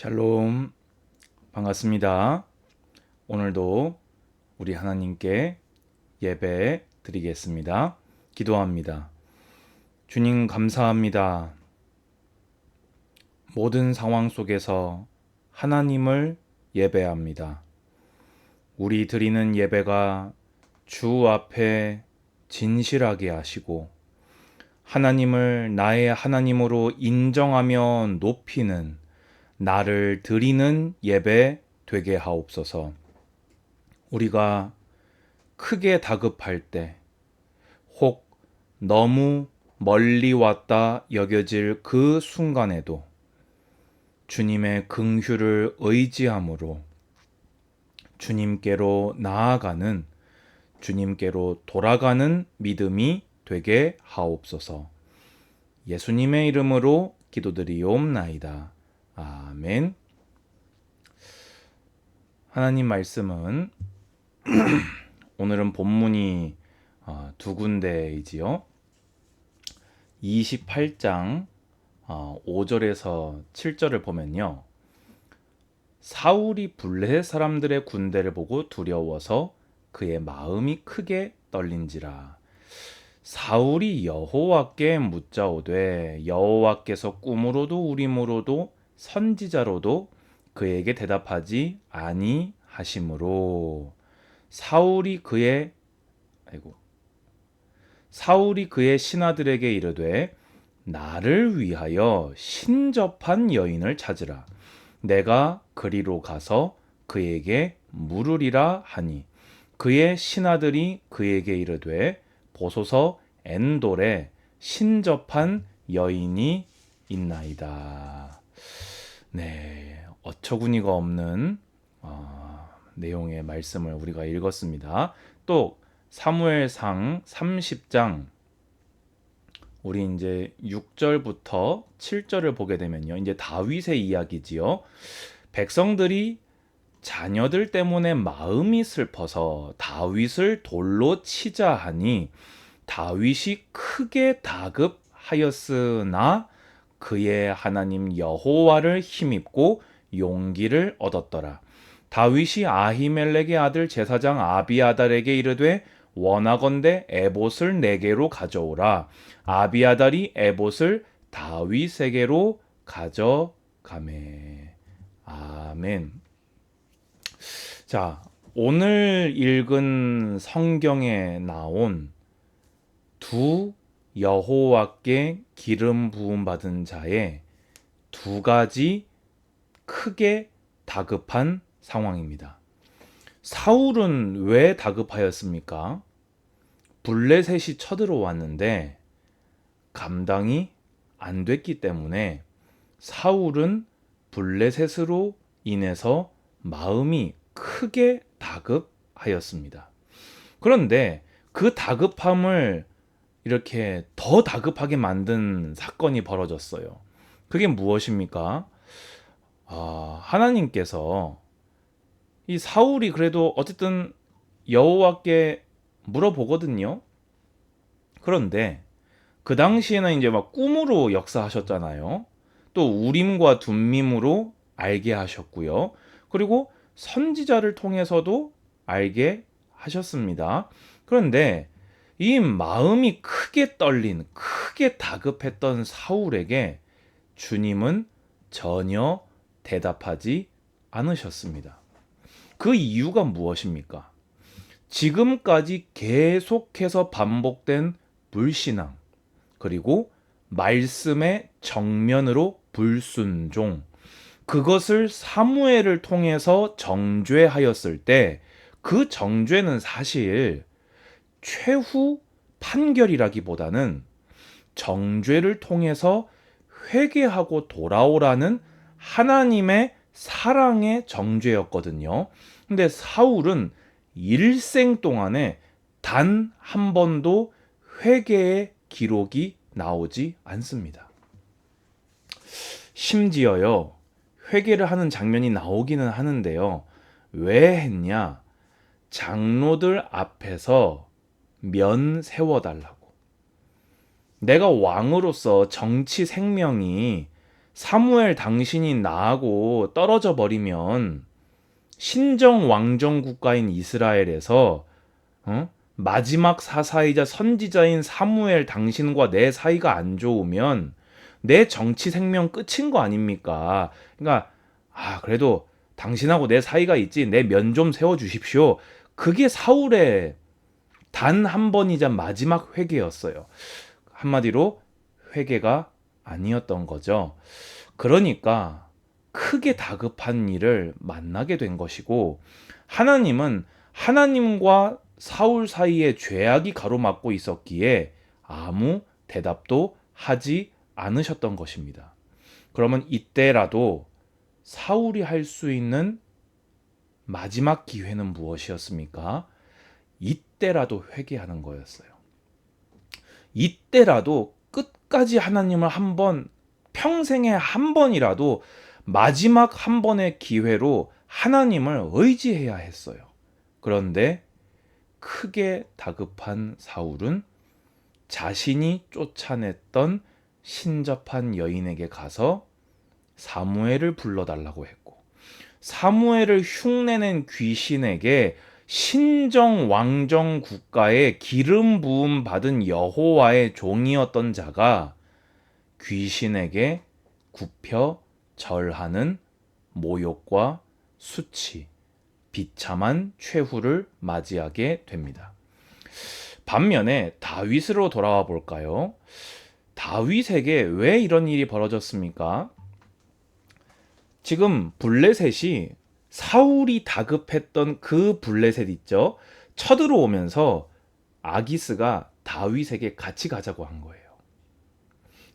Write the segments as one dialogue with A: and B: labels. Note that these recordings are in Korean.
A: 샬롬 반갑습니다. 오늘도 우리 하나님께 예배 드리겠습니다. 기도합니다. 주님 감사합니다. 모든 상황 속에서 하나님을 예배합니다. 우리 드리는 예배가 주 앞에 진실하게 하시고 하나님을 나의 하나님으로 인정하며 높이는 나를 드리는 예배 되게 하옵소서. 우리가 크게 다급할 때, 혹 너무 멀리 왔다 여겨질 그 순간에도 주님의 긍휼을 의지함으로 주님께로 나아가는 주님께로 돌아가는 믿음이 되게 하옵소서. 예수님의 이름으로 기도드리옵나이다. 아멘. 하나님 말씀은 오늘은 본문이 어, 두 군데이지요. 28장 5절에서 어, 7절을 보면요. 사울이 블레 사람들의 군대를 보고 두려워서 그의 마음이 크게 떨린지라. 사울이 여호와께 묻자오되 여호와께서 꿈으로도 우림으로도 선지자로도 그에게 대답하지 아니하심으로 사울이 그의 아이고 사울이 그의 신하들에게 이르되 나를 위하여 신접한 여인을 찾으라 내가 그리로 가서 그에게 물으리라 하니 그의 신하들이 그에게 이르되 보소서 엔돌에 신접한 여인이 있나이다. 네, 어처구니가 없는 어, 내용의 말씀을 우리가 읽었습니다. 또 사무엘상 30장 우리 이제 6절부터 7절을 보게 되면요. 이제 다윗의 이야기지요. 백성들이 자녀들 때문에 마음이 슬퍼서 다윗을 돌로 치자 하니 다윗이 크게 다급하였으나 그의 하나님 여호와를 힘입고 용기를 얻었더라. 다윗이 아히멜렉의 아들 제사장 아비아달에게 이르되 원하건대 에봇을 네개로 가져오라. 아비아달이 에봇을 다윗에게로 가져가매. 아멘. 자, 오늘 읽은 성경에 나온 두 여호와께 기름 부음 받은 자의 두 가지 크게 다급한 상황입니다. 사울은 왜 다급하였습니까? 블레셋이 쳐들어왔는데 감당이 안 됐기 때문에 사울은 블레셋으로 인해서 마음이 크게 다급하였습니다. 그런데 그 다급함을 이렇게 더 다급하게 만든 사건이 벌어졌어요. 그게 무엇입니까? 아, 하나님께서 이 사울이 그래도 어쨌든 여호와께 물어보거든요. 그런데 그 당시에는 이제 막 꿈으로 역사하셨잖아요. 또 우림과 둠밈으로 알게 하셨고요. 그리고 선지자를 통해서도 알게 하셨습니다. 그런데 이 마음이 크게 떨린, 크게 다급했던 사울에게 주님은 전혀 대답하지 않으셨습니다. 그 이유가 무엇입니까? 지금까지 계속해서 반복된 불신앙, 그리고 말씀의 정면으로 불순종, 그것을 사무엘을 통해서 정죄하였을 때 그 정죄는 사실 최후 판결이라기보다는 정죄를 통해서 회개하고 돌아오라는 하나님의 사랑의 정죄였거든요. 근데 사울은 일생 동안에 단 한 번도 회개의 기록이 나오지 않습니다. 심지어요, 회개를 하는 장면이 나오기는 하는데요. 왜 했냐? 장로들 앞에서 면 세워달라고. 내가 왕으로서 정치 생명이 사무엘 당신이 나하고 떨어져 버리면 신정 왕정 국가인 이스라엘에서 어? 마지막 사사이자 선지자인 사무엘 당신과 내 사이가 안 좋으면 내 정치 생명 끝인 거 아닙니까? 그러니까 아 그래도 당신하고 내 사이가 있지 내 면 좀 세워 주십시오. 그게 사울의 단 한 번이자 마지막 회개였어요. 한마디로 회개가 아니었던 거죠. 그러니까 크게 다급한 일을 만나게 된 것이고 하나님은 하나님과 사울 사이에 죄악이 가로막고 있었기에 아무 대답도 하지 않으셨던 것입니다. 그러면 이때라도 사울이 할 수 있는 마지막 기회는 무엇이었습니까? 이때라도 회개하는 거였어요. 이때라도 끝까지 하나님을 한번 평생에 한 번이라도 마지막 한 번의 기회로 하나님을 의지해야 했어요. 그런데 크게 다급한 사울은 자신이 쫓아냈던 신접한 여인에게 가서 사무엘을 불러달라고 했고 사무엘을 흉내낸 귀신에게 신정 왕정 국가에 기름 부음 받은 여호와의 종이었던 자가 귀신에게 굽혀 절하는 모욕과 수치, 비참한 최후를 맞이하게 됩니다. 반면에 다윗으로 돌아와 볼까요? 다윗에게 왜 이런 일이 벌어졌습니까? 지금 블레셋이 사울이 다급했던 그 블레셋 있죠? 쳐들어오면서 아기스가 다윗에게 같이 가자고 한 거예요.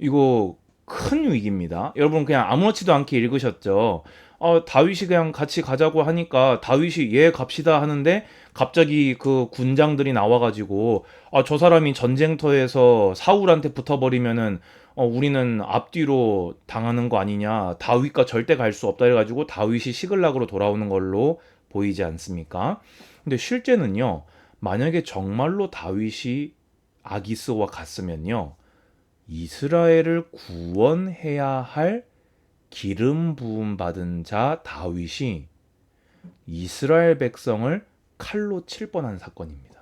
A: 이거 큰 위기입니다. 여러분 그냥 아무렇지도 않게 읽으셨죠. 어, 다윗이 그냥 같이 가자고 하니까 다윗이 예 갑시다 하는데 갑자기 그 군장들이 나와가지고 아, 저 사람이 전쟁터에서 사울한테 붙어버리면은 어, 우리는 앞뒤로 당하는 거 아니냐 다윗과 절대 갈 수 없다 해가지고 다윗이 시글락으로 돌아오는 걸로 보이지 않습니까? 근데 실제는요 만약에 정말로 다윗이 아기스와 갔으면요 이스라엘을 구원해야 할 기름 부음 받은 자 다윗이 이스라엘 백성을 칼로 칠 뻔한 사건입니다.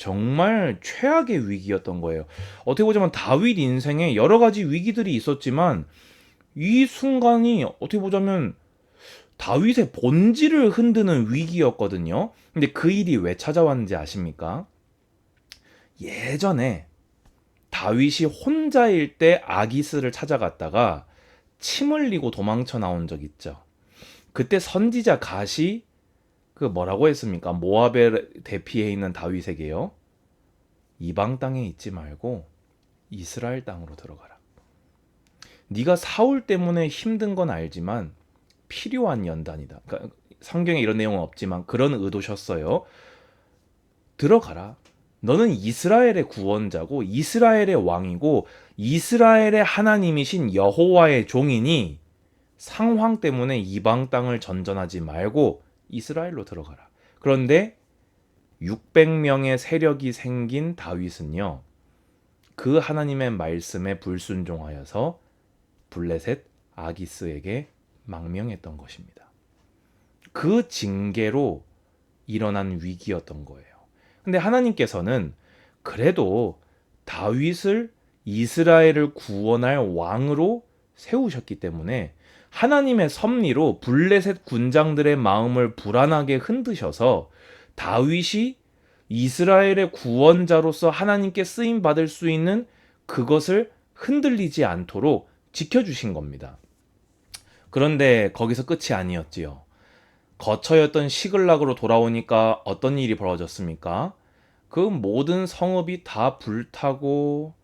A: 정말 최악의 위기였던 거예요. 어떻게 보자면 다윗 인생에 여러 가지 위기들이 있었지만 이 순간이 어떻게 보자면 다윗의 본질을 흔드는 위기였거든요. 근데 그 일이 왜 찾아왔는지 아십니까? 예전에 다윗이 혼자일 때 아기스를 찾아갔다가 침 흘리고 도망쳐 나온 적 있죠. 그때 선지자 갓이 그 뭐라고 했습니까? 모압에 대피해 있는 다윗에게요. 이방 땅에 있지 말고 이스라엘 땅으로 들어가라. 네가 사울 때문에 힘든 건 알지만 필요한 연단이다. 그러니까 성경에 이런 내용은 없지만 그런 의도셨어요. 들어가라. 너는 이스라엘의 구원자고 이스라엘의 왕이고 이스라엘의 하나님이신 여호와의 종이니 상황 때문에 이방 땅을 전전하지 말고 이스라엘로 들어가라. 그런데 600명의 세력이 생긴 다윗은요. 그 하나님의 말씀에 불순종하여서 블레셋 아기스에게 망명했던 것입니다. 그 징계로 일어난 위기였던 거예요. 근데 하나님께서는 그래도 다윗을 이스라엘을 구원할 왕으로 세우셨기 때문에 하나님의 섭리로 블레셋 군장들의 마음을 불안하게 흔드셔서 다윗이 이스라엘의 구원자로서 하나님께 쓰임 받을 수 있는 그것을 흔들리지 않도록 지켜주신 겁니다. 그런데 거기서 끝이 아니었지요. 거처였던 시글락으로 돌아오니까 어떤 일이 벌어졌습니까? 그 모든 성읍이 다 불타고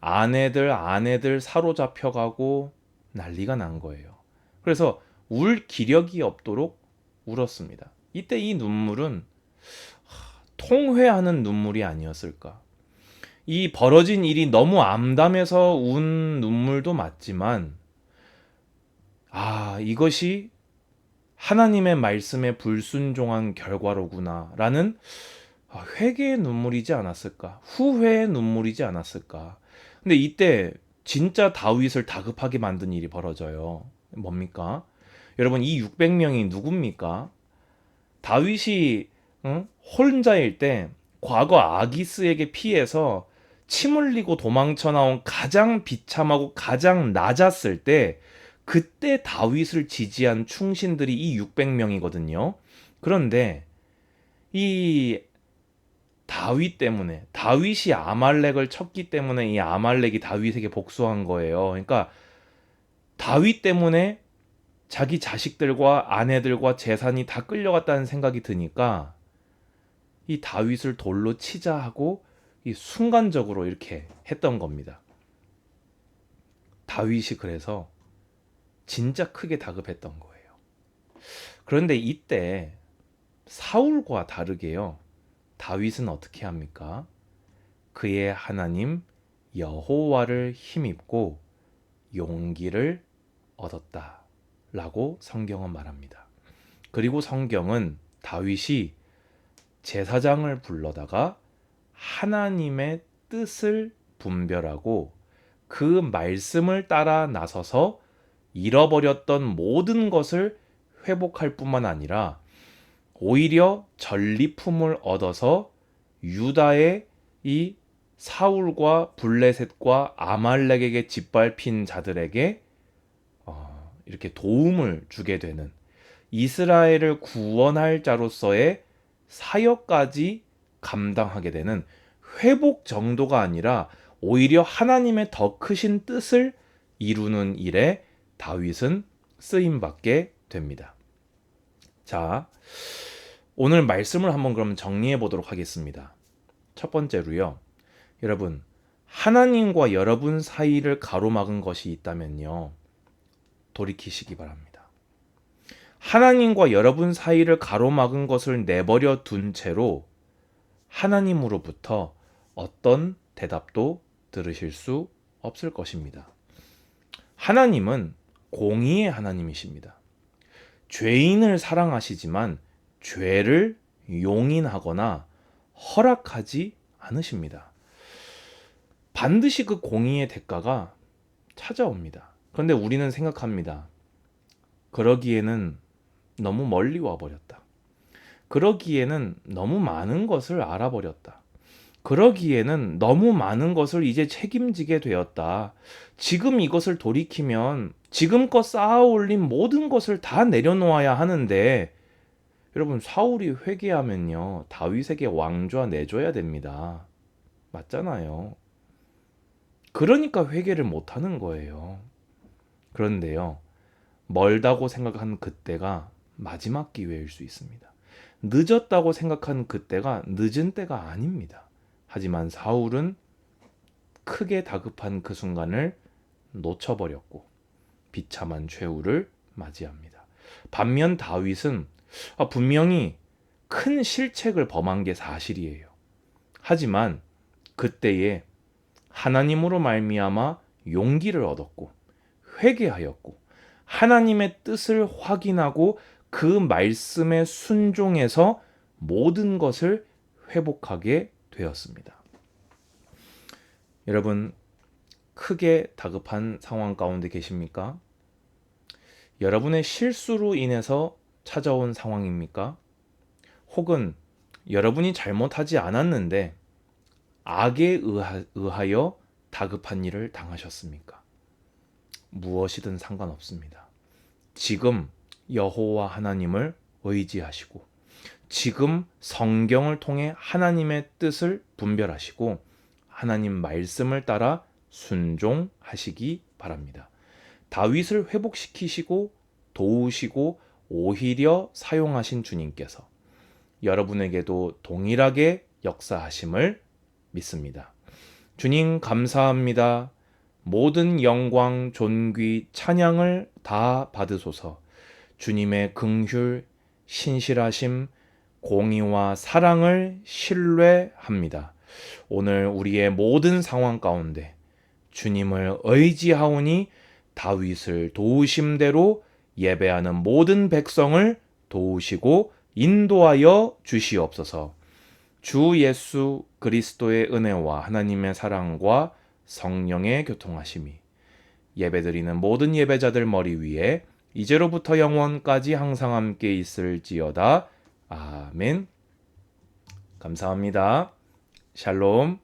A: 아내들 아내들 사로잡혀가고 난리가 난 거예요. 그래서 울 기력이 없도록 울었습니다. 이때 이 눈물은 통회하는 눈물이 아니었을까. 이 벌어진 일이 너무 암담해서 운 눈물도 맞지만, 아, 이것이 하나님의 말씀에 불순종한 결과로구나 라는 회개의 눈물이지 않았을까? 후회의 눈물이지 않았을까? 근데 이때 진짜 다윗을 다급하게 만든 일이 벌어져요. 뭡니까? 여러분 이 600명이 누굽니까? 다윗이 응? 혼자일 때 과거 아기스에게 피해서 침 흘리고 도망쳐 나온 가장 비참하고 가장 낮았을 때 그때 다윗을 지지한 충신들이 이 600명이거든요. 그런데 이 다윗 때문에 다윗이 아말렉을 쳤기 때문에 이 아말렉이 다윗에게 복수한 거예요. 그러니까 다윗 때문에 자기 자식들과 아내들과 재산이 다 끌려갔다는 생각이 드니까 이 다윗을 돌로 치자 하고 이 순간적으로 이렇게 했던 겁니다. 다윗이 그래서 진짜 크게 다급했던 거예요. 그런데 이때 사울과 다르게요. 다윗은 어떻게 합니까? 그의 하나님 여호와를 힘입고 용기를 얻었다. 라고 성경은 말합니다. 그리고 성경은 다윗이 제사장을 불러다가 하나님의 뜻을 분별하고 그 말씀을 따라 나서서 잃어버렸던 모든 것을 회복할 뿐만 아니라 오히려 전리품을 얻어서 유다의 이 사울과 블레셋과 아말렉에게 짓밟힌 자들에게 어, 이렇게 도움을 주게 되는 이스라엘을 구원할 자로서의 사역까지 감당하게 되는 회복 정도가 아니라 오히려 하나님의 더 크신 뜻을 이루는 일에 다윗은 쓰임 받게 됩니다. 자, 오늘 말씀을 한번 그럼 정리해 보도록 하겠습니다. 첫 번째로요. 여러분, 하나님과 여러분 사이를 가로막은 것이 있다면요. 돌이키시기 바랍니다. 하나님과 여러분 사이를 가로막은 것을 내버려 둔 채로 하나님으로부터 어떤 대답도 들으실 수 없을 것입니다. 하나님은 공의의 하나님이십니다. 죄인을 사랑하시지만 죄를 용인하거나 허락하지 않으십니다. 반드시 그 공의의 대가가 찾아옵니다. 그런데 우리는 생각합니다. 그러기에는 너무 멀리 와버렸다. 그러기에는 너무 많은 것을 알아버렸다. 그러기에는 너무 많은 것을 이제 책임지게 되었다. 지금 이것을 돌이키면 지금껏 쌓아 올린 모든 것을 다 내려놓아야 하는데 여러분 사울이 회개하면요 다윗에게 왕좌 내줘야 됩니다. 맞잖아요. 그러니까 회개를 못 하는 거예요. 그런데요. 멀다고 생각한 그때가 마지막 기회일 수 있습니다. 늦었다고 생각한 그때가 늦은 때가 아닙니다. 하지만 사울은 크게 다급한 그 순간을 놓쳐버렸고 비참한 최후를 맞이합니다. 반면 다윗은 아, 분명히 큰 실책을 범한 게 사실이에요. 하지만 그때에 하나님으로 말미암아 용기를 얻었고 회개하였고 하나님의 뜻을 확인하고 그 말씀에 순종해서 모든 것을 회복하게 되었습니다. 여러분 크게 다급한 상황 가운데 계십니까? 여러분의 실수로 인해서 찾아온 상황입니까? 혹은 여러분이 잘못하지 않았는데 악에 의하 여 다급한 일을 당하셨습니까? 무엇이든 상관없습니다. 지금 여호와 하나님을 의지하시고 지금 성경을 통해 하나님의 뜻을 분별하시고 하나님 말씀을 따라 순종하시기 바랍니다. 다윗을 회복시키시고 도우시고 오히려 사용하신 주님께서 여러분에게도 동일하게 역사하심을 믿습니다. 주님 감사합니다. 모든 영광, 존귀, 찬양을 다 받으소서. 주님의 긍휼, 신실하심, 공의와 사랑을 신뢰합니다. 오늘 우리의 모든 상황 가운데 주님을 의지하오니 다윗을 도우심대로 예배하는 모든 백성을 도우시고 인도하여 주시옵소서. 주 예수 그리스도의 은혜와 하나님의 사랑과 성령의 교통하심이 예배드리는 모든 예배자들 머리 위에 이제로부터 영원까지 항상 함께 있을지어다. 아멘. 감사합니다. 샬롬.